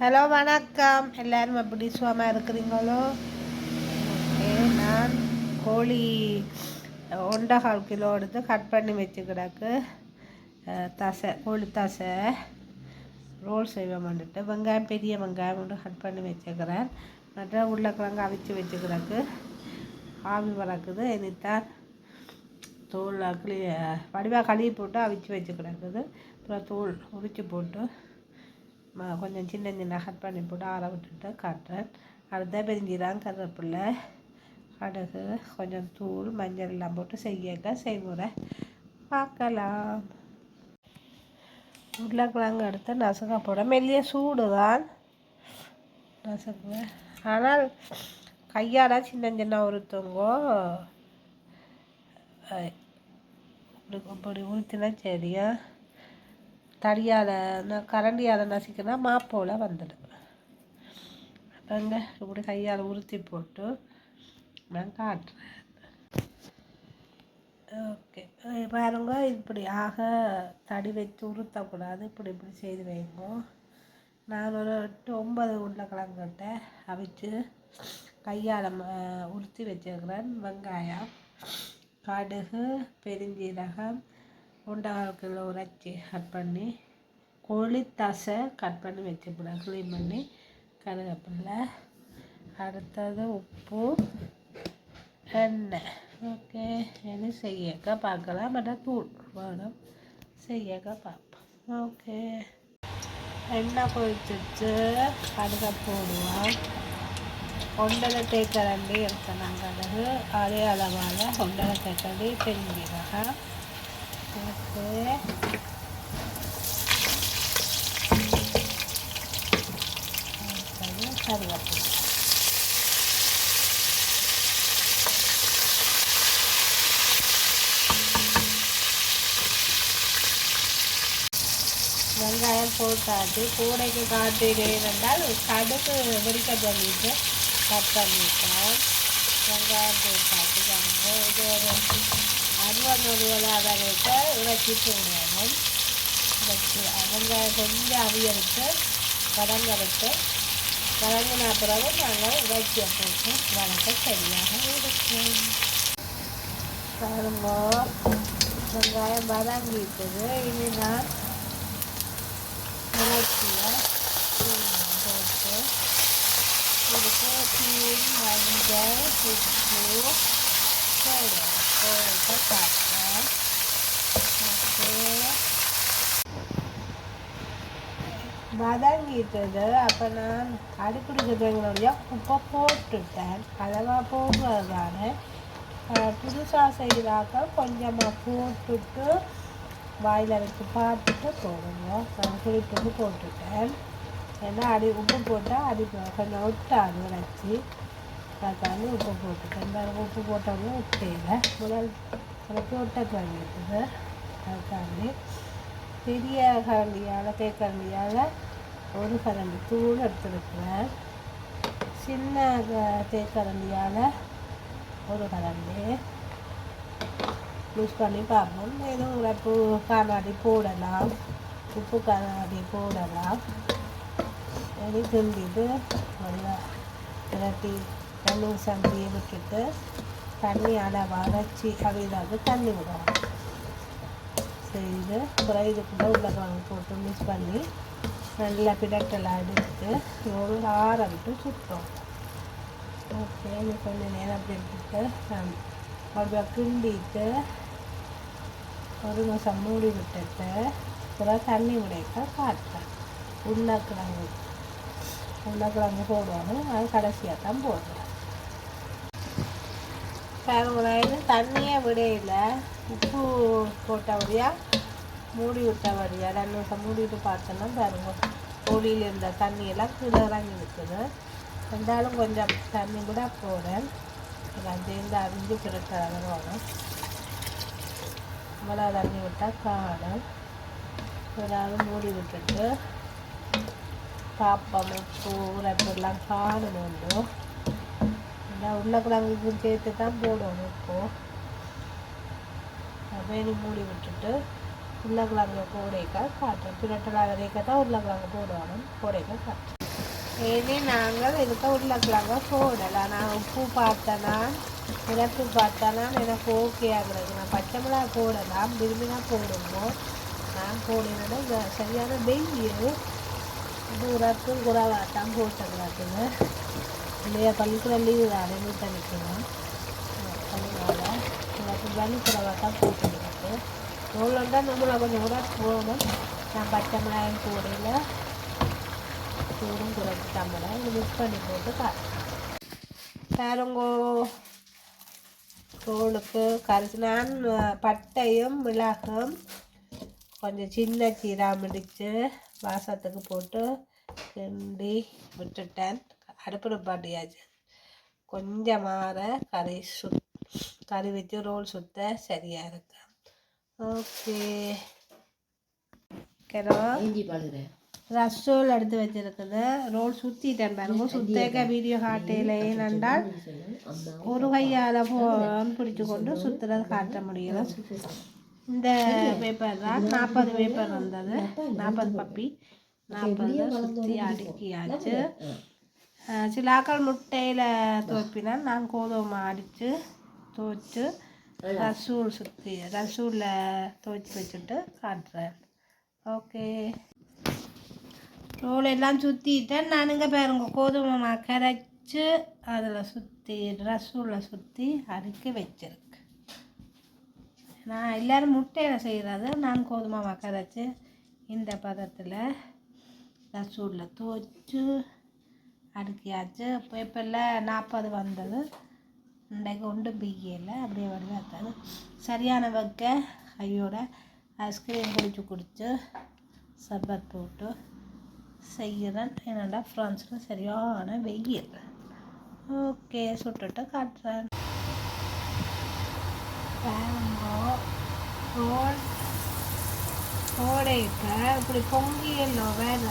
Hello வணக்கம். எல்லாரும் எப்படி சுவாமா இருக்கிறீங்களோ? ஓகே நான் கோழி ஒன்றரை கால் கிலோ எடுத்து கட் பண்ணி வச்சு கிடக்கு. தசை கோழி தசை. ரோல் செய்வோம் வந்துட்டு. வெங்காயம் பெரிய வெங்காயம் ஒன்று கட் பண்ணி வச்சுக்கிறேன். மற்ற உருளைக்கிழங்கு அவிச்சு வச்சு கிடக்கு. ஆவி வளர்க்குது இனித்தான் தூள் கிளி வடிவாக கழுவி போட்டு அவிச்சு வச்சு கிடக்குது. அப்புறம் தூள் உரிச்சு போட்டு கொஞ்சம் சின்ன சின்ன கட் பண்ணி போட்டு ஆற விட்டுட்டு காட்டுறேன். அடுத்த பெருஞ்சீரகம் கருவேப்பிலை கடுகு கொஞ்சம் தூள் மஞ்சள் எல்லாம் போட்டு செய்யக்க செய்முறை. பார்க்கலாம். உருளைக்கிழங்கு எடுத்து நசுக்க போட மெல்லிய சூடு தான் நசுக்குவேன் ஆனால் கையால் சின்ன சின்ன உருத்துங்கோ இப்படி இப்படி உளுத்தினா சரியா? தடியால் கரண்டியால் நசிக்கினா மாப்போல் வந்துடும். அங்கே இப்படி கையால் உருத்தி போட்டு நான் காட்டுறேன். ஓகே. பாருங்க இப்படி ஆக தடி வச்சு உருத்தக்கூடாது இப்படி இப்படி செய்து வைங்க. நான் ஒரு எட்டு ஒம்பது உருளைக்கிழங்கிட்ட அவிச்சு கையால் உருத்தி வச்சுருக்கிறேன். வெங்காயம் கடுகு பெருஞ்சீரகம் உண்டகால் கிலோ உரைச்சி கட் பண்ணி கோழி தசை கட் பண்ணி வச்சுப்பேன். க்ளீன் பண்ணி கருவேப்பில்லை அடுத்தது உப்பு எண்ணெய். ஓகே இனி செய்யக்க பார்க்கலாம். பட் தூள் வேணும். செய்யக்க பார்ப்போம். ஓகே. எண்ணெய் கொதிச்சிச்சு கடுக போடுவோம். ஒன்றரை தேக்கரண்டி எடுத்தேன் நாங்கள் அதே அளவால் ஒன்றரை தேக்கரண்டி பெருஞ்சீரகம் ஓகே கருவேப்பிலை வெங்காயம் போட்டாச்சு. கூடைக்கு காட்டுகிறேன் என்றால் கடுகு வெடிக்க பண்ணிட்டு கட் பண்ணிட்டோம். வெங்காயம் போட்டாச்சு. பாருங்க இது ஒரு அறுபது இருக்க வரைக்க இறக்கி வச்சு வெங்காயம் கொஞ்சம் அவியலுக்கு வதங்கறுத்து கடங்கின பிறகு நாங்கள் இறைச்சியை போட்டு வளர்க்க சரியாக இருக்கும். பாருங்க வெங்காயம் வதங்கிட்டது. இனி நான் இறைச்சியை போட்டு இதுக்கு தீ மஞ்சள் உப்பு போட்டு அப்போ நான் அடிப்பிடிக்கிறவங்களுடைய உப்பை போட்டுட்டேன். அதெல்லாம் போடுறது புதுசாக செய்கிறாக்க கொஞ்சமாக போட்டுட்டு வாயில் வச்சு பார்த்துட்டு போடுங்க நான் குறிப்பிட்டு போட்டுட்டேன். ஏன்னா அடி உப்பு போட்டால் அடி கொஞ்சம் ஒட்டாது வச்சு பார்த்தாலும் உப்பு போட்டுட்டேன். பாருங்க உப்பு போட்டோம்னா உப்பையில் முதல் எனக்கு ஒட்ட தொடங்கிட்டது அதுக்காண்டி பெரிய கரண்டியால் தேக்கரண்டியால் ஒரு கரண்டி தூள் எடுத்துருக்குறேன். சின்ன க- தேக்கரண்டியால் ஒரு கரண்டி. யூஸ் பண்ணி பார்ப்போம். ஏதோ உப்பு கண்ணாடி போடலாம். உப்பு கண்ணாடி போடலாம். இனி கிண்டிட்டு நல்லா திரட்டி தண்ணி சந்தியை விட்டுட்டு தண்ணி அளவாக வச்சு அவிதாவது தண்ணி விடணும். செய்து அப்புறம் இதுக்குள்ள உருளைக்கிழங்கு போட்டு மிக்ஸ் பண்ணி நல்லா பிடட்டெல்லாம் அடிச்சுட்டு ஒரு ஆற விட்டு சுட்டோம். ஓகே நீ கொஞ்சம் நேரம் அப்படி எடுத்துட்டு மறுபடியும் கிண்டிட்டு ஒரு நிமிஷம் மூடி விட்டுட்டு அப்புறம் தண்ணி விடைக்க காட்டுறேன். உருளைக்கிழங்கு. உருளைக்கிழங்கு போடுவாங்க அது கடைசியாக தான் போடுறேன் பாருங்களேன் தண்ணியே விடையில உப்பு போட்டபடியா மூடி விட்டபடியா ரெண்டு நிமிஷம் மூடிட்டு பார்த்தோன்னா பாருங்க கோழியில் இருந்த தண்ணியெல்லாம் கீழே இறங்கி நிற்குது இருந்தாலும் கொஞ்சம் தண்ணி கூட போகிறேன் நான் அறிஞ்சு அரிஞ்சு பிறக்க வரும் இவ்வளோ தண்ணி விட்டால் காணும். ஏதாவது மூடி விட்டுட்டு பாப்பம் உப்பு உரப்பெல்லாம் காணணும் உருளைக்கிழங்கு இதுவும் சேர்த்து தான் போடணும் இப்போது வேணி மூடி விட்டுட்டு உருளைக்கிழங்கு போடைக்க காட்டுறேன். பிரட்டலாக வரைக்க தான் உருளைக்கிழங்கு போடணும். போடைக்க காட்டுறோம் இனி நாங்கள் இதுக்கு உருளைக்கிழங்க போடலாம் நான் உப்பு பார்த்தேன்னா இறப்பு பார்த்தோன்னா எனக்கு ஓகே ஆகுறது. நான் பச்சை மிளகா போடலாம் விரும்பினா போடுவோம். நான் போடுறேன்னா சரியான வெயில். தூரத்தும் குறவாக தான் போட்டுக்கிறாக்குது இல்லையா? பள்ளிக்கூட லீவு தான் வீட்டை நிற்கணும் எனக்கு வலி குறவாக தான் நம்மளை கொஞ்சம் கூட போகணும்? நான் பச்சை மிளகாயும் போடையில் சூடும் குறைச்சி தமிழை இது மிக்ஸ் பண்ணி போட்டு காட்டுறேன் பேரங்கோ. தோளுக்கு கரைச்சி நான் பட்டையும் மிளகும் கொஞ்சம் சின்ன சீரா மிடித்து வாசத்துக்கு போட்டு கிண்டி விட்டுட்டேன். அடுப்பு பாட்டியாச்சு கொஞ்சம் மாற கறி சு கறி வச்சு ரோல் சுத்த சரியாக இருக்கு. ஓகே. ரசோல் எடுத்து வச்சிருக்குது. ரோல் சுற்றிட்டேன் பாருங்க. சுத்தேக்க வீடியோ காட்டையில் அம்மா ஒரு கையால் பிடிச்சு கொண்டு சுற்றுறது காட்ட முடியல இந்த பேப்பர் தான் நாற்பது பேப்பர் வந்தது. நாற்பது பப்பி. நாற்பது சுற்றி அடுக்கியாச்சு. சில ஆக்கள் முட்டையில் துவைப்பினா நான் கோதுமை அடித்து துவைச்சு ரசூல் சுற்றி ரசூலில் துவைச்சி வச்சுட்டு காட்டுறேன் ஓகே ரோல் எல்லாம் சுற்றிட்டேன் நானுங்க பாருங்க கோதுமை மாவு கரைச்சி அதில் சுற்றி ரசூலில் சுற்றி அடுக்கி வச்சிருக்கு நான் எல்லோரும் முட்டையில் செய்கிறது நான் கோதுமை கரைச்சி இந்த பதத்தில் ரசூலில் துவைச்சு அடுக்கியாச்சு பேப்பரில் நாற்பது வந்தது. இன்றைக்கு ஒன்று பிஏல அப்படியே வருது சரியான வைக்க கையோட ஐஸ்கிரீம் குடிச்சு குடிச்சு சர்பத் போட்டு செய்கிறேன் என்னடா ஃப்ரான்ஸில் சரியான வெயில். ஓகே சுட்டுட்டு காட்டுறேன். ரோல் கோடைக்க இப்படி பொங்கியல்லோ வேறு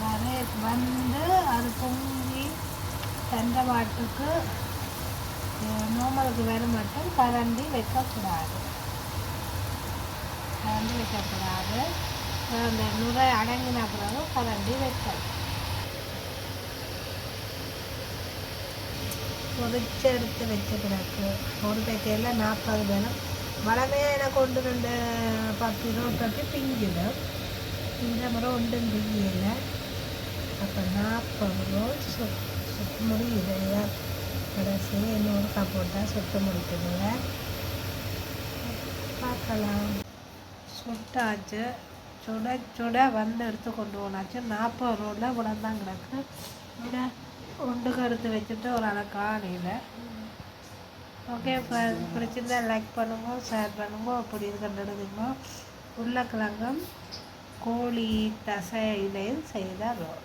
வர வந்து அது பொங்கி தண்டவாட்டுக்கு நோமலுக்கு வர மட்டும் கரண்டி வைக்கக்கூடாது. கரண்டி வைக்கக்கூடாது. அந்த நுரை அடங்கின பிறகு கரண்டி வைக்கணும். பொறிச்செடுத்து வச்ச பிறகு ஒரு பேக்கையில் நாற்பது பேரும் வளமையாக எனக்கு ஒன்று ரெண்டு பத்து இருபது பத்து பிஞ்சிடும். இந்த முறை ஒன்றும் பிஞ்சில அப்போ நாற்பது ரோல் சு சுத்த முடியுது இதான் கடைசி இன்னொரு போட்டால் சுத்த முடிக்குதுங்க பார்க்கலாம் சுட்டாச்சு சுட சுட வந்து எடுத்து கொண்டு போனாச்சு நாற்பது ரோலில் உடந்தான் கிடக்கு இங்கே உண்டு கருத்து வச்சுட்டு ஒரு அரை காலையில் ஓகே இப்போ பிடிச்சிருந்தா லைக் பண்ணுங்க ஷேர் பண்ணுங்க அப்படி இருக்கின்றதுங்க உருளைக்கிழங்கும் கோழி தசையிலையும் செய்த ரோல்